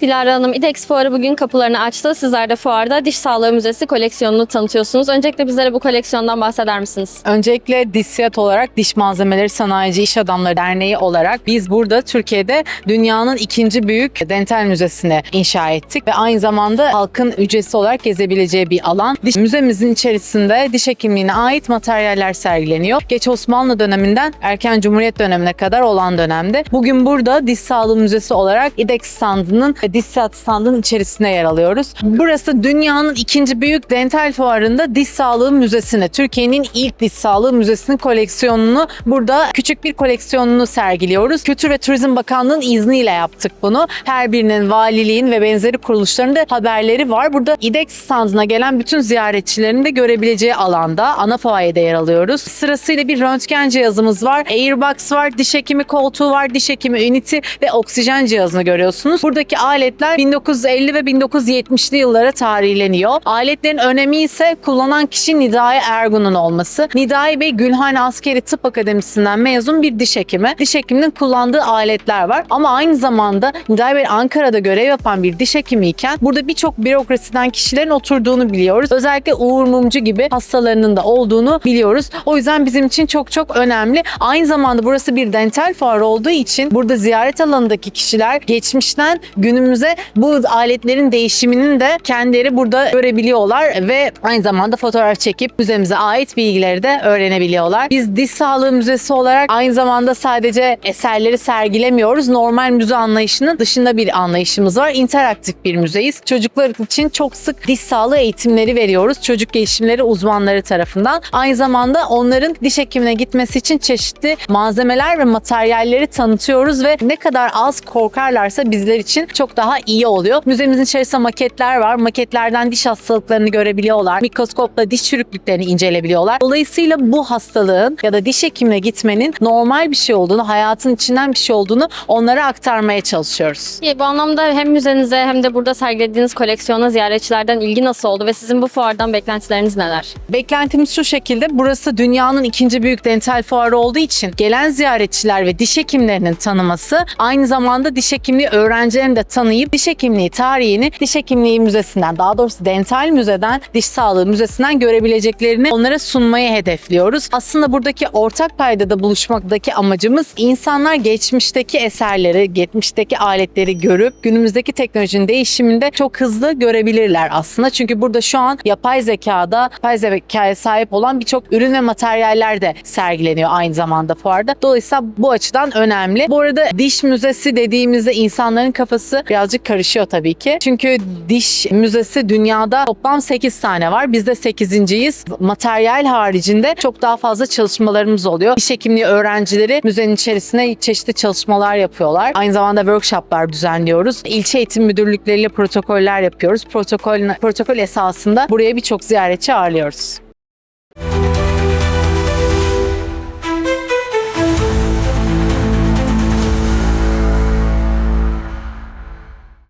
Dilara Hanım, İDEX Fuarı bugün kapılarını açtı. Sizler de fuarda Diş Sağlığı Müzesi koleksiyonunu tanıtıyorsunuz. Öncelikle bizlere bu koleksiyondan bahseder misiniz? Öncelikle DİSİAD olarak Diş Malzemeleri Sanayici İş Adamları Derneği olarak biz burada Türkiye'de dünyanın ikinci büyük dental müzesini inşa ettik ve aynı zamanda halkın ücretsiz olarak gezebileceği bir alan. Diş müzemizin içerisinde diş hekimliğine ait materyaller sergileniyor. Geç Osmanlı döneminden erken Cumhuriyet dönemine kadar olan dönemde. Bugün burada Diş Sağlığı Müzesi olarak İDEX standının ve DİSİAD standının içerisinde yer alıyoruz. Burası dünyanın ikinci büyük dental fuarında diş sağlığı müzesini, Türkiye'nin ilk diş sağlığı müzesinin koleksiyonunu burada küçük bir koleksiyonunu sergiliyoruz. Kültür ve Turizm Bakanlığı'nın izniyle yaptık bunu. Her birinin valiliğin ve benzeri kuruluşların da haberleri var. Burada İDEX standına gelen bütün ziyaretçilerin de görebileceği alanda ana fuayede yer alıyoruz. Sırasıyla bir röntgen cihazımız var. Airbox var, diş hekimi koltuğu var, diş hekimi üniti ve oksijen cihazını görüyorsunuz. Buradaki aletler 1950 ve 1970'li yıllara tarihleniyor. Aletlerin önemi ise kullanan kişi Nidai Ergun'un olması. Nidai Bey Gülhane Askeri Tıp Akademisi'nden mezun bir diş hekimi. Diş hekiminin kullandığı aletler var ama aynı zamanda Nidai Bey Ankara'da görev yapan bir diş hekimiyken burada birçok bürokrasiden kişilerin oturduğunu biliyoruz. Özellikle Uğur Mumcu gibi hastalarının da olduğunu biliyoruz. O yüzden bizim için çok çok önemli. Aynı zamanda burası bir dental fuarı olduğu için burada ziyaret alanındaki kişiler geçmişten günümüze bu aletlerin değişiminin de kendileri burada görebiliyorlar ve aynı zamanda fotoğraf çekip müzemize ait bilgileri de öğrenebiliyorlar. Biz diş sağlığı müzesi olarak aynı zamanda sadece eserleri sergilemiyoruz. Normal müze anlayışının dışında bir anlayışımız var. İnteraktif bir müzeyiz. Çocuklar için çok sık diş sağlığı eğitimleri veriyoruz. Çocuk gelişimleri uzmanları tarafından. Aynı zamanda onların diş hekimine gitmesi için çeşitli malzemeler ve materyalleri tanıtıyoruz ve ne kadar az korkarlarsa bizler için çok daha iyi oluyor. Müzemizin içerisinde maketler var. Maketlerden diş hastalıklarını görebiliyorlar. Mikroskopla diş çürüklüklerini incelebiliyorlar. Dolayısıyla bu hastalığın ya da diş hekimine gitmenin normal bir şey olduğunu, hayatın içinden bir şey olduğunu onlara aktarmaya çalışıyoruz. Peki, Bu anlamda hem müzenize hem de burada sergilediğiniz koleksiyona ziyaretçilerden ilgi nasıl oldu ve sizin bu fuardan beklentileriniz neler? Beklentimiz şu şekilde. Burası dünyanın ikinci büyük dental fuarı olduğu için gelen ziyaretçiler ve diş hekimlerinin tanıması aynı zamanda diş hekimliği öğrencilerini de tanıyıp diş hekimliği tarihini diş hekimliği müzesinden daha doğrusu dental müzeden diş sağlığı müzesinden görebileceklerini onlara sunmayı hedefliyoruz. Aslında buradaki ortak paydada buluşmaktaki amacımız insanlar geçmişteki eserleri, geçmişteki aletleri görüp günümüzdeki teknolojinin değişiminde çok hızlı görebilirler aslında. Çünkü burada şu an yapay zekada, yapay zekaya sahip olan birçok ürün ve materyaller de sergileniyor aynı zamanda fuarda. Dolayısıyla bu açıdan önemli. Bu arada diş müzesi dediğimizde insanların kafası birazcık karışıyor tabii ki. Çünkü diş müzesi dünyada toplam 8 tane var. Biz de 8.yiz. Materyal haricinde çok daha fazla çalışmalarımız oluyor. Diş hekimliği öğrencileri müzenin içerisinde çeşitli çalışmalar yapıyorlar. Aynı zamanda workshoplar düzenliyoruz. İlçe eğitim müdürlükleriyle protokoller yapıyoruz. Protokol, protokol esasında buraya birçok ziyaretçi ağırlıyoruz.